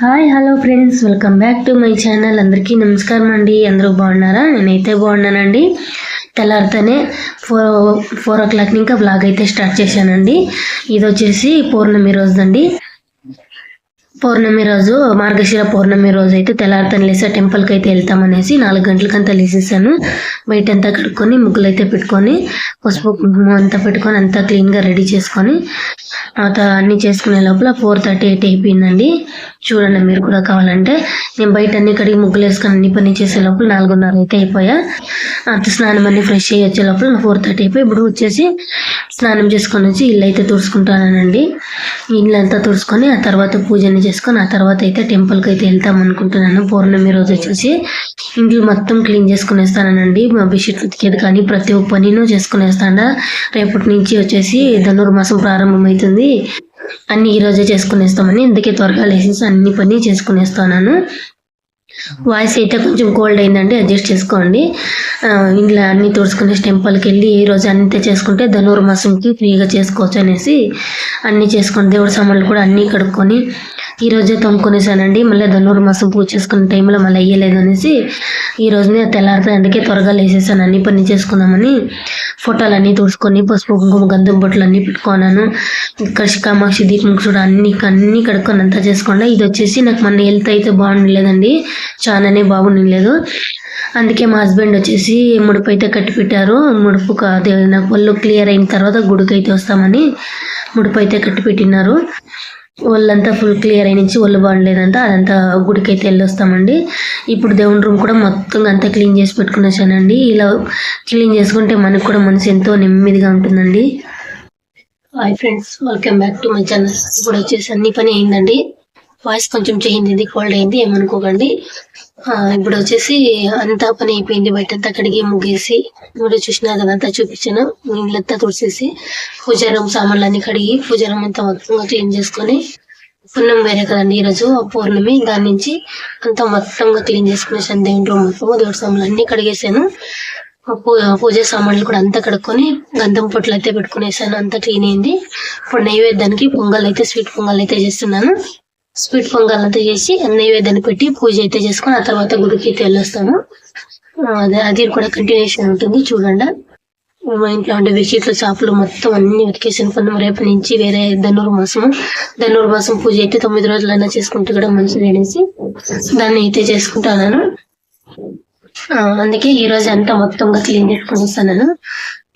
Hi hello friends. Welcome back to my channel. అందరికీ నమస్కారం అండి. అందరూ బాగున్నారా? నేనైతే బాగున్నానండి. తెల్లారితేనే ఫోర్ ఫోర్ ఓ క్లాక్ ఇంకా బ్లాగ్ అయితే స్టార్ట్ చేశానండి. ఇది వచ్చేసి పౌర్ణమి రోజుదండి పౌర్ణమి రోజు మార్గశిర పౌర్ణమి రోజు అయితే తెల్లారితేనే లేసా టెంపుల్కి అయితే వెళ్తామనేసి నాలుగు గంటలకంతా లేసేసాను. బయట అంతా కడుక్కొని ముగ్గులు అయితే పెట్టుకొని పసుపు కుంకుమ అంతా పెట్టుకొని అంతా క్లీన్గా రెడీ చేసుకొని తర్వాత అన్నీ చేసుకునే లోపల ఫోర్ థర్టీ ఎయిట్ అయిపోయిందండి. చూడండి మీరు కూడా కావాలంటే. నేను బయట అన్ని కడిగి ముగ్గులు వేసుకొని అన్ని పని చేసే లోపల నాలుగున్నర అయితే అయిపోయా. అంత స్నానం అన్ని ఫ్రెష్ అయ్యి వచ్చే లోపల ఫోర్ థర్టీ అయిపోయి ఇప్పుడు వచ్చేసి స్నానం చేసుకొని వచ్చి ఇల్లు అయితే తుడుచుకుంటానండి. ఇల్లు అంతా తుడుచుకొని ఆ తర్వాత పూజని చేసుకొని ఆ తర్వాత అయితే టెంపుల్కి అయితే వెళ్తాం అనుకుంటున్నాను. పౌర్ణమి రోజు వచ్చేసి ఇంట్లో మొత్తం క్లీన్ చేసుకునేస్తానండి మా బెడ్షీట్లు ఉతికేది కానీ ప్రతి ఒక్క పనిను చేసుకునేస్తాను రేపటి నుంచి వచ్చేసి ధనుర్మాసం ప్రారంభమవుతుంది అన్ని ఈ రోజే చేసుకునేస్తామని అందుకే త్వరగా లేసేసి అన్ని పని చేసుకునేస్తాను వాయిస్ అయితే కొంచెం కోల్డ్ అయిందండి అడ్జస్ట్ చేసుకోండి. ఇంట్లో అన్ని తుడుచుకునే టెంపుల్కి వెళ్ళి ఈ రోజు అంతే చేసుకుంటే ధనుర్మాసంకి ఫ్రీగా చేసుకోవచ్చు అనేసి అన్నీ చేసుకొని దేవుడి సామాన్లు కూడా అన్నీ కడుక్కొని ఈరోజే రోజే తొమ్ముకునేసానండి మళ్ళీ ధనుర్మాసం పూజ చేసుకునే టైంలో మళ్ళీ అయ్యలేదు అనేసి ఈ రోజునే తెల్లారితే అందుకే త్వరగా లేసేసాను అన్ని పని చేసుకుందామని ఫోటోలు అన్నీ తుడుచుకొని పసుపు కుంకుమ గంధం బొట్లు అన్నీ పెట్టుకున్నాను. ఇక్కడ కామాక్షి దీపం చూడ అన్ని అన్ని కడుక్కొని అంతా చేసుకోండి. ఇది వచ్చేసి నాకు మన హెల్త్ అయితే బాగుండలేదండి. చాలానే బాగుండలేదు. అందుకే మా హస్బెండ్ వచ్చేసి ముడుపు అయితే కట్టి పెట్టారు ముడుపు నాకు ఒళ్ళు క్లియర్ అయిన తర్వాత గుడికి అయితే వస్తామని ముడుపు అయితే కట్టిపెట్టినారు. ఒళ్ళంతా ఫుల్ క్లియర్ అయి నుంచి ఒళ్ళు బాగుండలేదంట అదంతా గుడికి అయితే వెళ్ళొస్తామండి. ఇప్పుడు దేవుని రూమ్ కూడా మొత్తం అంతా క్లీన్ చేసి పెట్టుకునేసానండి. ఇలా క్లీన్ చేసుకుంటే మనకు కూడా మనసు ఎంతో నెమ్మదిగా ఉంటుందండి. Hi friends welcome back to my channel ఇప్పుడు వచ్చేసి అన్ని పని అయిందండి. వాయిస్ కొంచెం చేంజ్ అయింది కోల్డ్ అయింది ఏమనుకోకండి. ఇప్పుడు వచ్చేసి అంతా పని అయిపోయింది బయట అంతా కడిగి ముగ్గేసి ఇప్పుడు చూసినా కదా అంతా చూపించాను నీళ్ళంతా తుడిచేసి పూజారం సామాన్లు అన్ని కడిగి పూజారం అంతా మొత్తంగా క్లీన్ చేసుకొని పున్నం వేరే కదండి ఈరోజు పౌర్ణమి దాని నుంచి అంతా మొత్తంగా క్లీన్ చేసుకునేసాను దేవుంట్లో మొత్తం దేవుడి సామాన్లు అన్ని కడిగేసాను పూ- పూజ సామాన్లు కూడా అంతా కడుక్కొని గంధం పొట్లు అయితే పెట్టుకునేసాను అంతా క్లీన్ అయింది. ఇప్పుడు నైవేద్యానికి పొంగల్ అయితే స్వీట్ పొంగల్ అయితే చేస్తున్నాను. స్వీట్ పొంగల్ అంతా చేసి నైవేద్యాన్ని పెట్టి పూజ అయితే చేసుకుని ఆ తర్వాత గుడికి అయితే వెళ్ళొస్తాము. అదే అది కూడా కంటిన్యూషన్ ఉంటుంది చూడండి. మా ఇంట్లో ఉండే బెడ్షీట్లు చేపలు మొత్తం అన్ని ఉతికేసిన పన్ను రేపు నుంచి వేరే ధనుర్మాసం ధనుర్మాసం పూజ అయితే తొమ్మిది రోజులైనా చేసుకుంటే కూడా మంచిది అనేసి దాన్ని అయితే చేసుకుంటాను. ఆ, అందుకే ఈ రోజు అంతా మొత్తంగా క్లీన్ చేసుకుని వస్తాను.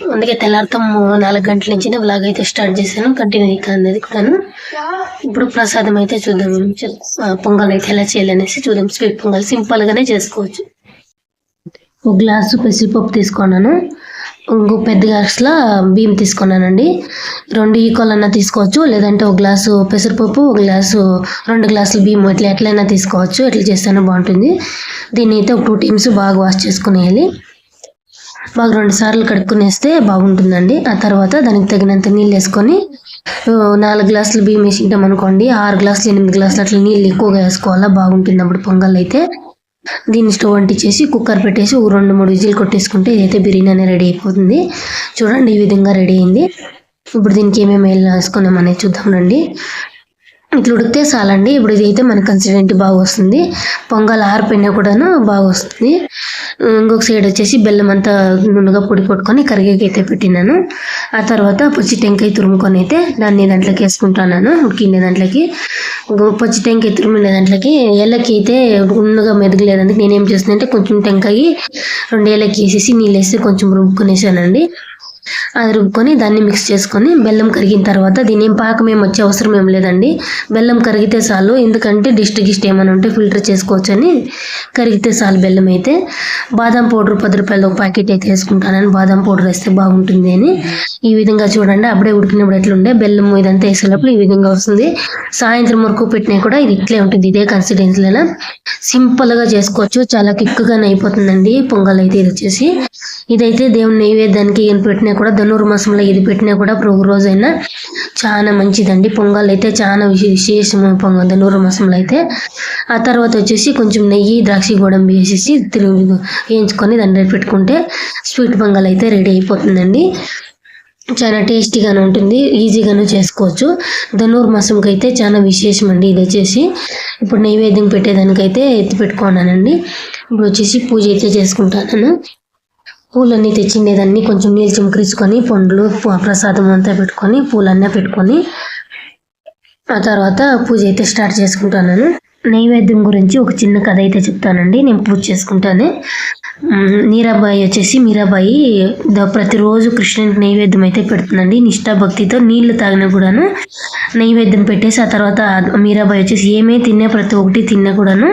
అందుకే తెల్లారితో నాలుగు గంటల నుంచి బ్లాగ్ అయితే స్టార్ట్ చేశాను. కంటిన్యూ అవుతుంది కూడాను. ఇప్పుడు ప్రసాదం అయితే చూద్దాం. పొంగల్ అయితే ఎలా చేయాలనేసి చూద్దాం. స్వీట్ పొంగల్ సింపుల్ గానే చేసుకోవచ్చు. ఒక గ్లాసు పెసరపప్పు తీసుకున్నాను. ఇంకో పెద్ద గ్లాసులో బియ్యం తీసుకున్నానండి. రెండు ఈక్వల్ అన్నా తీసుకోవచ్చు. లేదంటే ఒక గ్లాసు పెసరపప్పు ఒక గ్లాసు రెండు గ్లాసులు బియ్యం. ఇట్లా ఎట్లయినా తీసుకోవచ్చు. ఎట్లా చేస్తేనే బాగుంటుంది. దీన్ని అయితే ఒక టూ టీమ్స్ బాగా వాష్ చేసుకునేయాలి. బాగా రెండు సార్లు కడుక్కునేస్తే బాగుంటుందండి. ఆ తర్వాత దానికి తగినంత నీళ్ళు వేసుకొని నాలుగు గ్లాసులు బియ్యం వేసింటాం అనుకోండి. ఆరు గ్లాసులు ఎనిమిది గ్లాసులు అట్లా నీళ్ళు ఎక్కువగా వేసుకోవాలా బాగుంటుంది అప్పుడు పొంగల్ అయితే. దీన్ని స్టవ్ అంటించేసి కుక్కర్ పెట్టేసి రెండు మూడు విజిల్ కొట్టేసుకుంటే ఇదైతే బిర్యానీ రెడీ అయిపోతుంది. చూడండి ఈ విధంగా రెడీ అయింది. ఇప్పుడు దీనికి ఏమేమి వేసుకున్నాం అనేది చూద్దాం రండి. ఇట్లా ఉడికితే చాలండి. ఇప్పుడు ఇది అయితే మన కన్సిడెంట్ బాగా వస్తుంది. పొంగల్ ఆరిపోయినా కూడాను బాగా వస్తుంది. ఇంకొక సైడ్ వచ్చేసి బెల్లం అంతా నున్నగా పొడి కొట్టుకొని కరిగేకి అయితే పెట్టినాను. ఆ తర్వాత పచ్చి టెంకాయ తురుముకొని అయితే దాన్ని దాంట్లోకి వేసుకుంటున్నాను. ఉడికిండే దాంట్లోకి. పచ్చి టెంకాయ తురిమిన దాంట్లోకి ఏళ్ళకి అయితే ఉన్నగా మెదగలేదండి నేనేం చేస్తున్నా అంటే కొంచెం టెంకాయ రెండు ఏళ్ళకి వేసేసి నీళ్ళు వేసి కొంచెం రుబ్బుకునేసానండి. అది రుబ్బుకొని దాన్ని మిక్స్ చేసుకొని బెల్లం కరిగిన తర్వాత దీని ఏం పాకం ఏం వచ్చే అవసరం ఏం లేదండి. బెల్లం కరిగితే చాలు. ఎందుకంటే డిస్ట్ గిస్ట్ ఏమైనా ఉంటే ఫిల్టర్ చేసుకోవచ్చు అని కరిగితే చాలు బెల్లం అయితే. బాదం పౌడర్ పది రూపాయలు ఒక ప్యాకెట్ అయితే వేసుకుంటానని బాదం పౌడర్ వేస్తే బాగుంటుంది అని. ఈ విధంగా చూడండి అప్పుడే ఉడికినప్పుడు ఎట్లుండే బెల్లం ఇదంతా వేసేటప్పుడు ఈ విధంగా వస్తుంది. సాయంత్రం వరకు పెట్టినా కూడా ఇది ఇట్లే ఉంటుంది ఇదే కన్సిడెన్స్లో సింపుల్గా చేసుకోవచ్చు చాలా కిక్గా అయిపోతుందండి. పొంగల్ అయితే ఇది వచ్చేసి. ఇదైతే దేవుని నైవేద్యానికి ఏం పెట్టినా కూడా ధనుర్మాసంలో ఇది పెట్టినా కూడా ప్రభు రోజైనా చాలా మంచిదండి. పొంగల్ అయితే చాలా విశేషమైన పొంగల్ ధనుర్మాసంలో అయితే. ఆ తర్వాత వచ్చేసి కొంచెం నెయ్యి ద్రాక్ష గోడంబి వేసేసి తిరుగు వేయించుకొని దాన్ని పెట్టుకుంటే స్వీట్ పొంగల్ అయితే రెడీ అయిపోతుందండి. చాలా టేస్టీగానే ఉంటుంది ఈజీగాను చేసుకోవచ్చు. ధనుర్మాసంకి అయితే చాలా విశేషం అండి ఇది వచ్చేసి. ఇప్పుడు నైవేద్యం పెట్టేదానికైతే ఎత్తి పెట్టుకున్నానండి. ఇప్పుడు వచ్చేసి పూజ అయితే చేసుకుంటాను. పూలన్నీ తెచ్చిండేదాన్ని కొంచెం నీళ్ళు చిమ్కరించుకొని పండ్లు ప్రసాదం అంతా పెట్టుకొని పూలన్నీ పెట్టుకొని ఆ తర్వాత పూజ అయితే స్టార్ట్ చేసుకుంటాను. నైవేద్యం గురించి ఒక చిన్న కథ అయితే చెప్తానండి. నేను పూజ చేసుకుంటాను. మీరాబాయి వచ్చేసి మీరాబాయి ప్రతిరోజు కృష్ణునికి నైవేద్యం అయితే పెడుతుందండి. నిష్ఠాభక్తితో నీళ్ళు తాగినా కూడాను నైవేద్యం పెట్టేసి ఆ తర్వాత మీరాబాయి వచ్చేసి ఏమే తిన్నా ప్రతి ఒక్కటి తిన్నా కూడాను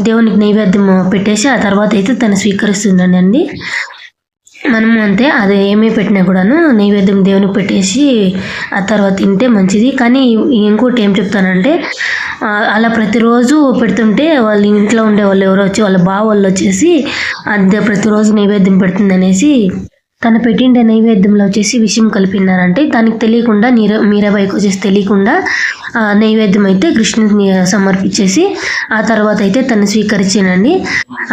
దేవునికి నైవేద్యం పెట్టేసి ఆ తర్వాత అయితే తను స్వీకరిస్తుందండి. అండి మనము అంతే అది ఏమీ పెట్టినా కూడాను నైవేద్యం దేవునికి పెట్టేసి ఆ తర్వాత తింటే మంచిది. కానీ ఇంకోటి ఏం చెప్తానంటే అలా ప్రతిరోజు పెడుతుంటే వాళ్ళ ఇంట్లో ఉండే వాళ్ళు ఎవరో వచ్చి వాళ్ళ బావ వాళ్ళు వచ్చేసి అదే ప్రతిరోజు నైవేద్యం పెడుతుంది అనేసి తను పెట్టిండే నైవేద్యంలో వచ్చేసి విషయం కలిపినారంటే తనకి తెలియకుండా నీర మీరాబాయికి వచ్చేసి తెలియకుండా ఆ నైవేద్యం అయితే కృష్ణుని సమర్పించేసి ఆ తర్వాత అయితే తను స్వీకరించానండి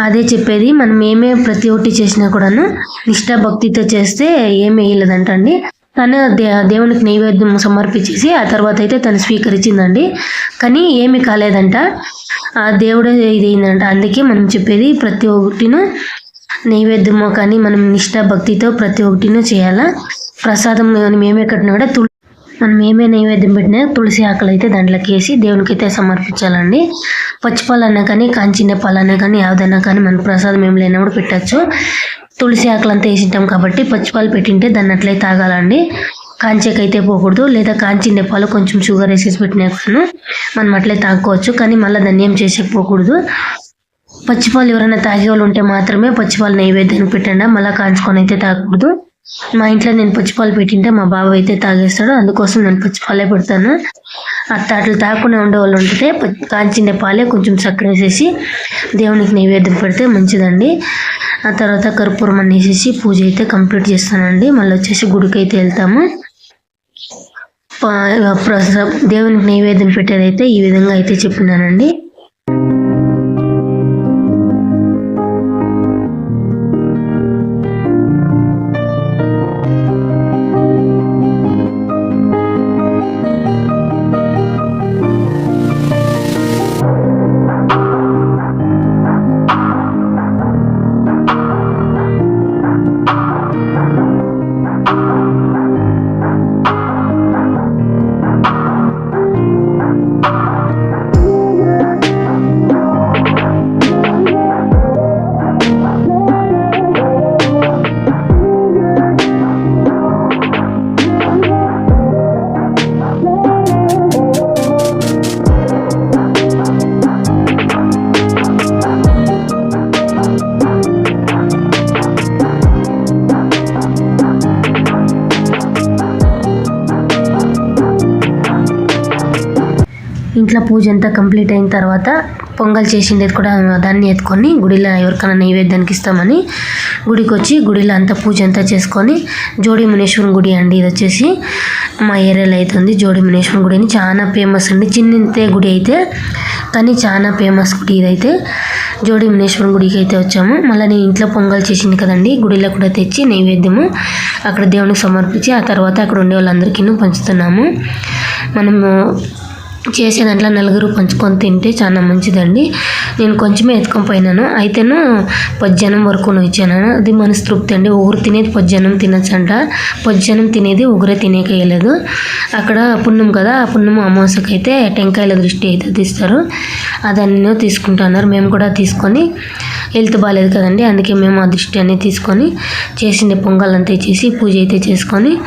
అదే చెప్పేది మనం ఏమే ప్రతి ఒక్కటి చేసినా కూడాను నిష్ఠా భక్తితో చేస్తే ఏమి వేయలేదంటండి. తను దే దేవునికి నైవేద్యం సమర్పించేసి ఆ తర్వాత అయితే తను స్వీకరించిందండి. కానీ ఏమి కాలేదంట. ఆ దేవుడే ఇది అయిందంట. అందుకే మనం చెప్పేది ప్రతి ఒక్కటిను నైవేద్యమో కానీ మనం నిష్ఠాభక్తితో ప్రతి ఒక్కటిను చేయాలా? ప్రసాదం మనం ఏమే కట్టినా కూడా తుల మనం ఏమే నైవేద్యం పెట్టినా తులసి ఆకులు అయితే దాంట్లోకి వేసి దేవునికి అయితే సమర్పించాలండి పచ్చిపాలన్నా కానీ కాంచిన పాలన్నా కానీ యావదన్నా కానీ మనం ప్రసాదం ఏం లేనప్పుడు పెట్టచ్చు. తులసి ఆకులంతా అంతా వేసింటాం కాబట్టి పచ్చిపాలు పెట్టింటే దాన్ని అట్లే తాగాలండి. కాంచేకైతే పోకూడదు. లేదా కాంచిన పాలు కొంచెం షుగర్ వేసేసి పెట్టినా మనం అట్లే తాగుకోవచ్చు. కానీ మళ్ళీ దాన్ని ఏం చేసేకపోకూడదు పచ్చిపాలు ఎవరైనా తాగే వాళ్ళు ఉంటే మాత్రమే పచ్చిపాలు నైవేద్యానికి పెట్టండి. మళ్ళీ కాంచుకొని అయితే తాగకూడదు. మా ఇంట్లో నేను పచ్చిపాలు పెట్టింటే మా బాబు అయితే తాగేస్తాడు. అందుకోసం నేను పచ్చిపాలే పెడతాను. అట్లా అట్లా తాగకుండా ఉండే వాళ్ళు ఉంటే ప- కాంచిన పాలే కొంచెం చక్కెర వేసేసి దేవునికి నైవేద్యం పెడితే మంచిదండి. ఆ తర్వాత కర్పూరం అన్ని వేసేసి పూజ అయితే కంప్లీట్ చేస్తానండి. మళ్ళీ వచ్చేసి గుడికి అయితే వెళ్తాము. దేవునికి నైవేద్యం పెట్టేదైతే ఈ విధంగా అయితే చెప్పినానండి. ఇంట్లో పూజ అంతా కంప్లీట్ అయిన తర్వాత పొంగల్ చేసిండేది కూడా దాన్ని ఎత్తుకొని గుడిలో ఎవరికైనా నైవేద్యానికి ఇస్తామని గుడికి వచ్చి గుడిలో అంతా పూజ అంతా చేసుకొని జోడి మునేశ్వరం గుడి అండి. ఇది వచ్చేసి మా ఏరియాలో అయితే ఉంది జోడి మునేశ్వరం గుడి అని. చాలా ఫేమస్ అండి. చిన్నంతే గుడి అయితే కానీ చాలా ఫేమస్ గుడి ఇదైతే. జోడి మునేశ్వరం గుడికి అయితే వచ్చాము. మళ్ళీ నేను ఇంట్లో పొంగల్ చేసింది కదండి గుడిలో కూడా తెచ్చి నైవేద్యము అక్కడ దేవునికి సమర్పించి ఆ తర్వాత అక్కడ ఉండే వాళ్ళందరికీ పంచుతున్నాము. మనము చేసే దాంట్లో నలుగురు పంచుకొని తింటే చాలా మంచిదండి. నేను కొంచెమే ఎత్తుకొని పోయినాను అయితేను పద్దెనం వరకు ఇచ్చాను? అది మనసు తృప్తి అండి. ఒకరు తినేది పద్దెనం తినచ్చంట. పద్దెనం తినేది ఒకరే తినేకేయలేదు. అక్కడ పుణ్యం కదా ఆ పుణ్యం అమావాస్యకి టెంకాయల దృష్టి అయితే తీస్తారు. అదన్నీ తీసుకుంటున్నారు. మేము కూడా తీసుకొని హెల్త్ బాగాలేదు కదండి. అందుకే మేము ఆ దృష్టి అనేది తీసుకొని చేసిన పొంగల్ అంతా చేసి పూజ అయితే చేసుకొని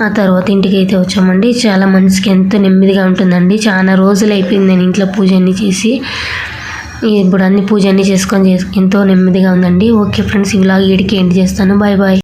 ఆ తర్వాత ఇంటికి అయితే వచ్చామండి. చాలా మనసుకి ఎంతో నెమ్మదిగా ఉంటుందండి. చాలా రోజులు అయిపోయింది నేను ఇంట్లో పూజ అన్ని చేసి. ఇప్పుడు అన్ని పూజ అన్ని చేసుకొని చేసు ఎంతో నెమ్మదిగా ఉందండి. ఓకే ఫ్రెండ్స్ ఈ వ్లాగ్ ఇడికి ఎండ్ చేస్తాను. Bye bye.